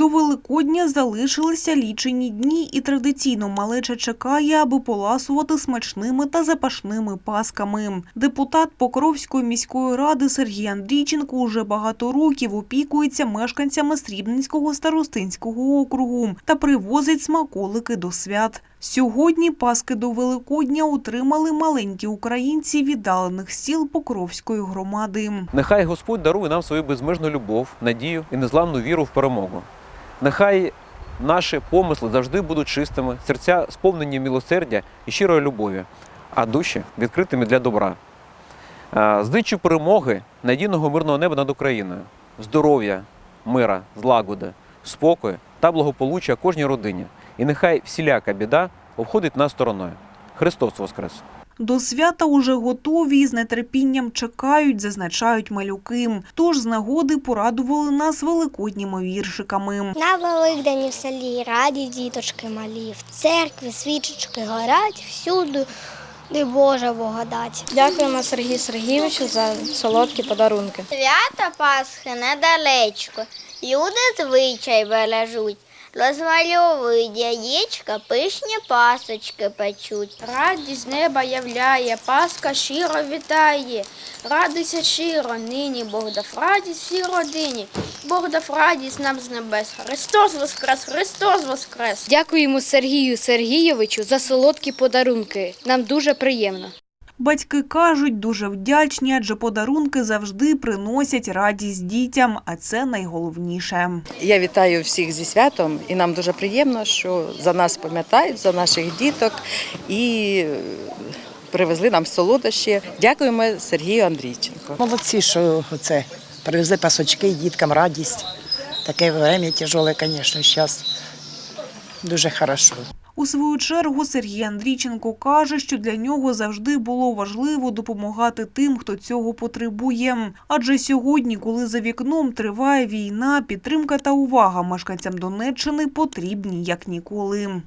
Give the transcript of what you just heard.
До Великодня залишилися лічені дні, і традиційно малеча чекає, аби поласувати смачними та запашними пасками. Депутат Покровської міської ради Сергій Андрійченко уже багато років опікується мешканцями Срібненського старостинського округу та привозить смаколики до свят. Сьогодні паски до Великодня отримали маленькі українці віддалених сіл Покровської громади. Нехай Господь дарує нам свою безмежну любов, надію і незламну віру в перемогу. Нехай наші помисли завжди будуть чистими, серця сповнені милосердя і щирої любові, а душі відкритими для добра. Е, З дичі перемоги, надійного мирного неба над Україною, здоров'я, мира, злагоди, спокою та благополуччя кожній родині. І нехай всіляка біда обходить нас стороною. Христос Воскрес! До свята уже готові і з нетерпінням чекають, зазначають малюки. Тож з нагоди порадували нас великодніми віршиками. На Великдені в селі раді діточки малі, в церкві свічечки горять, всюди де Божа благодать. Дякуємо Сергію Сергійовичу за солодкі подарунки. Свята Пасхи недалечко, люди звичай бережуть, розмальовують яєчка, пишні пасочки печуть. Радість неба являє, Пасха щиро вітає. Радуйся щиро, нині Бог дав радість всій родині. Бог дав радість нам з небес. Христос Воскрес, Христос Воскрес! Дякуємо Сергію Сергійовичу за солодкі подарунки. Нам дуже приємно. Батьки кажуть, дуже вдячні, адже подарунки завжди приносять радість дітям, а це найголовніше. Я вітаю всіх зі святом, і нам дуже приємно, що за нас пам'ятають, за наших діток і е, привезли нам солодощі. Дякуємо Сергію Андрійченко. Молодці, що це привезли пасочки діткам радість. Таке время тяжеле, звісно, зараз дуже хорошо. У свою чергу Сергій Андрійченко каже, що для нього завжди було важливо допомагати тим, хто цього потребує. Адже сьогодні, коли за вікном триває війна, підтримка та увага мешканцям Донеччини потрібні як ніколи.